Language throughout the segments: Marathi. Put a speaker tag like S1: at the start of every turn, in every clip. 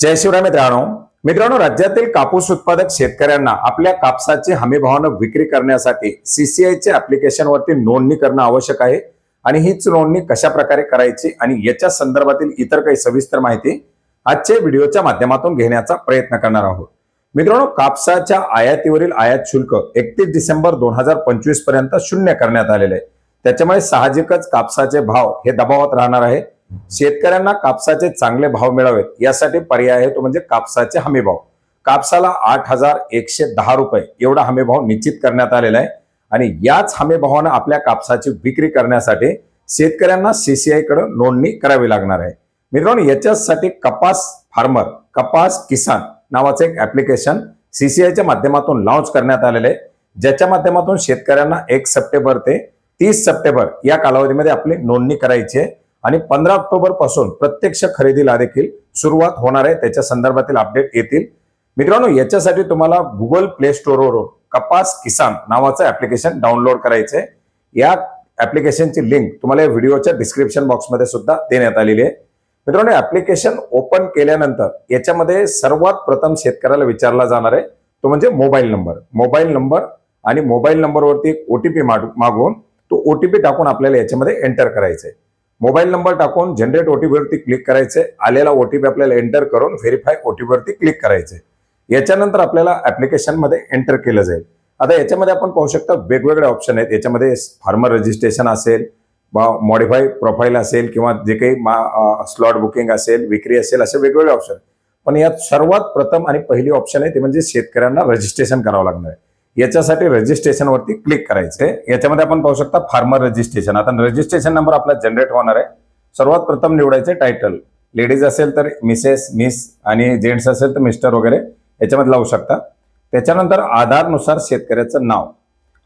S1: जय शिवराय मित्रांनो. मित्रांनो राज्यातील कापूस उत्पादक शेतकऱ्यांना आपल्या कापसाची हमीभावानं विक्री करण्यासाठी सीसीआयच्या ऍप्लिकेशन वरती नोंदणी करणं आवश्यक आहे. आणि हीच नोंदणी कशा प्रकारे करायची आणि याच्या संदर्भातील इतर काही सविस्तर माहिती आजच्या व्हिडिओच्या माध्यमातून घेण्याचा प्रयत्न करणार आहोत. मित्रांनो कापसाच्या आयातीवरील आयात शुल्क एकतीस डिसेंबर दोन हजार पंचवीसपर्यंत शून्य करण्यात आलेले आहे. त्याच्यामुळे साहजिकच कापसाचे भाव हे दबावात राहणार आहे. शेतकऱ्यांना कापसाचे चांगले भाव मिळावेत. यासाठी पर्याय आहे तो म्हणजे कापसाचे हमी भाव. कापसाला आठ हजार एकशे दहा रुपये एवढा हमी भाव निश्चित करण्यात आलेला आहे. आणि याच हमी भावानं आपल्या कापसाची विक्री करण्यासाठी शेतकऱ्यांना सीसीआयकडून नोंदणी करावी लागणार आहे. मित्रांनो याच्यासाठी कपास फार्मर कपास किसान नावाचं एक ऍप्लिकेशन सीसीआयच्या माध्यमातून लॉन्च करण्यात आलेलं आहे. ज्याच्या माध्यमातून शेतकऱ्यांना एक सप्टेंबर ते तीस सप्टेंबर या कालावधीमध्ये आपली नोंदणी करायची आहे. आणि पंधरा ऑक्टोबरपासून प्रत्यक्ष खरेदीला देखील सुरुवात होणार आहे. त्याच्या संदर्भातील अपडेट येतील. मित्रांनो याच्यासाठी तुम्हाला गुगल प्ले स्टोअरवरून कपास किसान नावाचं ऍप्लिकेशन डाउनलोड करायचंय. या ऍप्लिकेशनची लिंक तुम्हाला या व्हिडिओच्या डिस्क्रिप्शन बॉक्समध्ये सुद्धा देण्यात आलेली आहे. मित्रांनो ऍप्लिकेशन ओपन केल्यानंतर याच्यामध्ये सर्वात प्रथम शेतकऱ्याला विचारला जाणार आहे तो म्हणजे मोबाईल नंबर मोबाईल नंबर आणि मोबाईल नंबरवरती एक ओटीपी मागवून तो ओटीपी टाकून आपल्याला याच्यामध्ये एंटर करायचंय. आहे मोबाईल नंबर टाकून जनरेट ओटीपीवरती क्लिक करायचे. आलेला ओटीपी आपल्याला एंटर करून व्हेरीफाय ओटीपीवरती क्लिक करायचे. याच्यानंतर आपल्याला ॲप्लिकेशनमध्ये एंटर केलं जाईल. आता याच्यामध्ये आपण पाहू शकता वेगवेगळे ऑप्शन आहेत. याच्यामध्ये फार्मर रजिस्ट्रेशन असेल मॉडिफाय प्रोफाईल असेल किंवा जे काही मा स्लॉट बुकिंग असेल विक्री असेल असे वेगवेगळे ऑप्शन पण यात सर्वात प्रथम आणि पहिली ऑप्शन आहे ते म्हणजे शेतकऱ्यांना रजिस्ट्रेशन करावं लागणार आहे. याच्यासाठी रजिस्ट्रेशन वरती क्लिक करायचं. आहे याच्यामध्ये आपण पाहू शकता फार्मर रजिस्ट्रेशन आता रजिस्ट्रेशन नंबर आपला जनरेट होणार आहे. सर्वात प्रथम निवडायचे टायटल लेडीज असेल तर मिसेस मिस आणि जेंट्स असेल तर मिस्टर वगैरे याच्यामध्ये लावू शकता. त्याच्यानंतर आधारनुसार शेतकऱ्याचं नाव.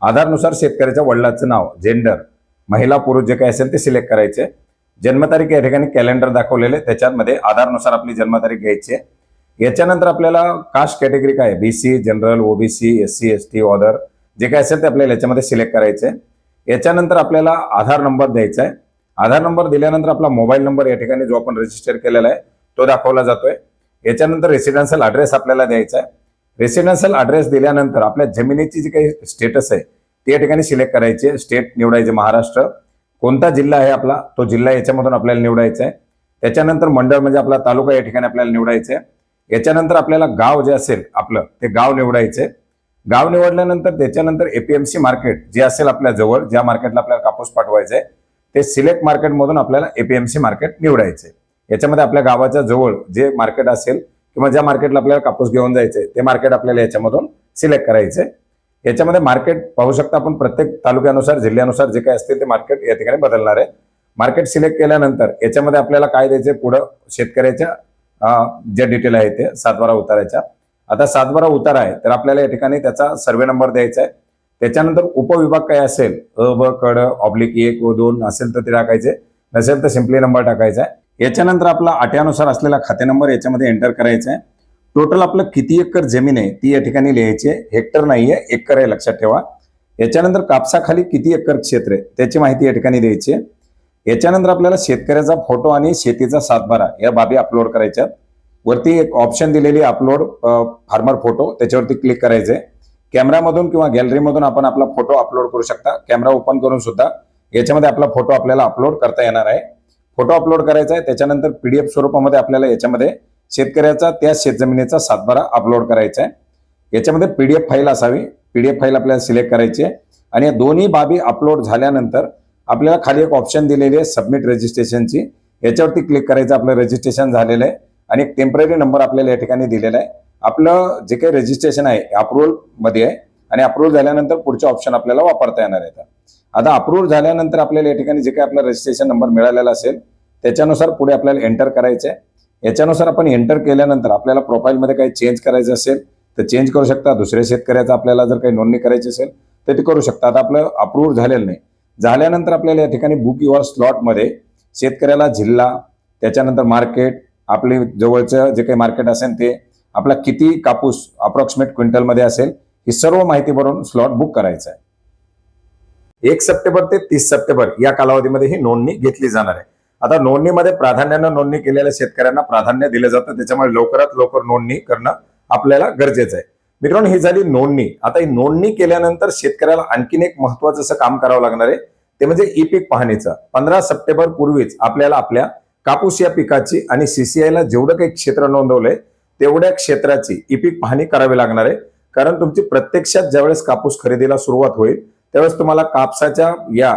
S1: आधारनुसार शेतकऱ्याच्या वडिलाचं नाव जेंडर महिला पुरुष जे काही असेल ते सिलेक्ट करायचे. जन्मतारीख या ठिकाणी कॅलेंडर दाखवलेले त्याच्यामध्ये आधारनुसार आपली जन्मतारीख घ्यायची आहे. याच्यानंतर आपल्याला कास्ट कॅटेगरी काय B C general OBC S C S T other जे काय असेल ते आपल्याला याच्यामध्ये सिलेक्ट करायचे. याच्यानंतर आपल्याला आधार नंबर द्यायचा आहे. आधार नंबर दिल्यानंतर आपला मोबाईल नंबर या ठिकाणी जो आपण रजिस्टर केलेला आहे तो दाखवला जातोय. याच्यानंतर रेसिडेन्शियल ॲड्रेस आपल्याला द्यायचा आहे. रेसिडेन्शियल ॲड्रेस दिल्यानंतर आपल्या जमिनीची जी काही स्टेटस आहे ते या ठिकाणी सिलेक्ट करायचे स्टेट निवडायचे महाराष्ट्र. कोणता जिल्हा आहे आपला? तो जिल्हा याच्यामधून आपल्याला निवडायचा आहे. त्याच्यानंतर मंडळ म्हणजे आपला तालुका या ठिकाणी आपल्याला निवडायचं आहे. याच्यानंतर आपल्याला गाव जे असेल आपलं ते गाव निवडायचे गाव निवडल्यानंतर त्याच्यानंतर एपीएमसी मार्केट जे असेल आपल्या जवळ ज्या मार्केटला आपल्याला कापूस पाठवायचा आहे ते सिलेक्ट मार्केटमधून आपल्याला एपीएमसी मार्केट निवडायचे याच्यामध्ये आपल्या गावाच्या जवळ जे मार्केट असेल किंवा ज्या मार्केटला आपल्याला कापूस घेऊन जायचे ते मार्केट आपल्याला याच्यामधून सिलेक्ट करायचे याच्यामध्ये मार्केट पाहू शकता आपण प्रत्येक तालुक्यानुसार जिल्ह्यानुसार जे काही असतील ते मार्केट या ठिकाणी बदलणार आहे. मार्केट सिलेक्ट केल्यानंतर याच्यामध्ये आपल्याला काय द्यायचे पुढं? शेतकऱ्याच्या ज्या डिटेल आहे ते सातबारा उताराच्या आता सातबारा उतारा आहे तर आपल्याला या ठिकाणी त्याचा सर्वे नंबर द्यायचा आहे. त्याच्यानंतर उपविभाग काय असेल? अ ब कड ऑब्लिक एक व दोन असेल तर ते टाकायचे. नसेल तर सिम्पली नंबर टाकायचा आहे. याच्यानंतर आपला आट्यानुसार असलेला खाते नंबर याच्यामध्ये एंटर करायचा आहे. टोटल आपलं किती एकर जमीन आहे ती या ठिकाणी लिहायची आहे. हेक्टर नाहीये एकर आहे लक्षात ठेवा. याच्यानंतर कापसाखाली किती एकर क्षेत्र आहे त्याची माहिती या ठिकाणी द्यायची आहे. याच्यानंतर आपल्याला शेतकऱ्याचा फोटो आणि शेतीचा सातबारा या बाबी अपलोड करायच्या वरती एक ऑप्शन दिलेली अपलोड फार्मर फोटो त्याच्यावरती क्लिक करायचे कॅमेरामधून किंवा गॅलरीमधून आपण आपला फोटो अपलोड करू शकता. कॅमेरा ओपन करून सुद्धा याच्यामध्ये आपला फोटो आपल्याला अपलोड करता येणार आहे. फोटो अपलोड करायचा आहे. त्याच्यानंतर पीडीएफ स्वरूपामध्ये आपल्याला याच्यामध्ये शेतकऱ्याचा त्या शेतजमिनीचा सातबारा अपलोड करायचा आहे. याच्यामध्ये पीडीएफ फाईल असावी. पीडीएफ फाईल आपल्याला सिलेक्ट करायची आहे. आणि या दोन्ही बाबी अपलोड झाल्यानंतर आपल्याला खाली एक ऑप्शन दिलेली आहे सबमिट रजिस्ट्रेशनची याच्यावरती क्लिक करायचं आपलं रजिस्ट्रेशन झालेलं आहे. आणि एक टेंपररी नंबर आपल्याला या ठिकाणी दिलेला आहे. आपलं जे काही रजिस्ट्रेशन आहे अप्रुव्हलमध्ये आहे. आणि अप्रूव्ह झाल्यानंतर पुढचे ऑप्शन आपल्याला वापरता येणार आहेत आता अप्रूव्ह झाल्यानंतर आपल्याला या ठिकाणी जे काही आपला रजिस्ट्रेशन नंबर मिळालेला असेल त्याच्यानुसार पुढे आपल्याला एंटर करायचं आहे. याच्यानुसार आपण एंटर केल्यानंतर आपल्याला प्रोफाईलमध्ये काही चेंज करायचं असेल तर चेंज करू शकता. दुसऱ्या शेतकऱ्याचं आपल्याला जर काही नोंदणी करायची असेल तर ते करू शकता. आता आपलं अप्रूव्ह झालेलं नाही. झाल्यानंतर आपल्याला या ठिकाणी बुक युअर स्लॉटमध्ये शेतकऱ्याला जिल्हा त्याच्यानंतर मार्केट आपले जवळचं जे काही मार्केट असेल ते आपला किती कापूस अप्रॉक्सिमेट क्विंटलमध्ये असेल ही सर्व माहिती भरून स्लॉट बुक करायचा आहे. एक सप्टेंबर ते तीस सप्टेंबर या कालावधीमध्ये ही नोंदणी घेतली जाणार आहे. आता नोंदणीमध्ये प्राधान्यानं नोंदणी केलेल्या शेतकऱ्यांना प्राधान्य दिलं जातं त्याच्यामुळे लवकरात लवकर नोंदणी करणं आपल्याला गरजेचं आहे. मित्रांनो ही झाली नोंदणी. आता ही नोंदणी केल्यानंतर शेतकऱ्याला आणखीन एक महत्वाचं असं काम करावं लागणार आहे. ते म्हणजे ई पीक पाहणीचं. पंधरा सप्टेंबर पूर्वीच आपल्याला आपल्या कापूस या पिकाची आणि सीसीआयला जेवढं काही क्षेत्र नोंदवलंय तेवढ्या क्षेत्राची ई पीक पाहणी करावी लागणार आहे. कारण तुमची प्रत्यक्षात ज्यावेळेस कापूस खरेदीला सुरुवात होईल त्यावेळेस तुम्हाला कापसाच्या या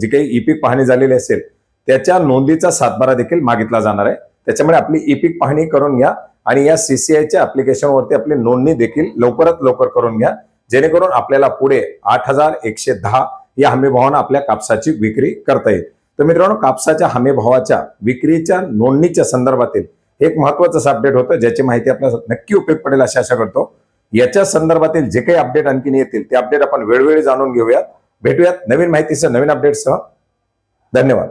S1: जी काही ई पीक पाहणी झालेली असेल त्याच्या नोंदीचा सातबारा देखील मागितला जाणार आहे. त्याच्यामुळे आपली ई पीक पाहणी करून घ्या आणि या सीसीआयच्या अप्लिकेशनवरती आपली नोंदणी देखील लवकरात लवकर करून घ्या. जेणेकरून आपल्याला पुढे आठ हजार एकशे दहा या हमीभावानं आपल्या कापसाची विक्री करता येईल. तर मित्रांनो कापसाच्या हमीभावाच्या विक्रीच्या नोंदणीच्या संदर्भातील एक महत्वाचं असं अपडेट होतं ज्याची माहिती आपल्याला नक्की उपयोग पडेल अशी आशा करतो. याच्या संदर्भातील जे काही अपडेट आणखीन येतील ते अपडेट आपण वेळोवेळी जाणून घेऊयात. भेटूयात नवीन माहितीसह नवीन अपडेटसह धन्यवाद.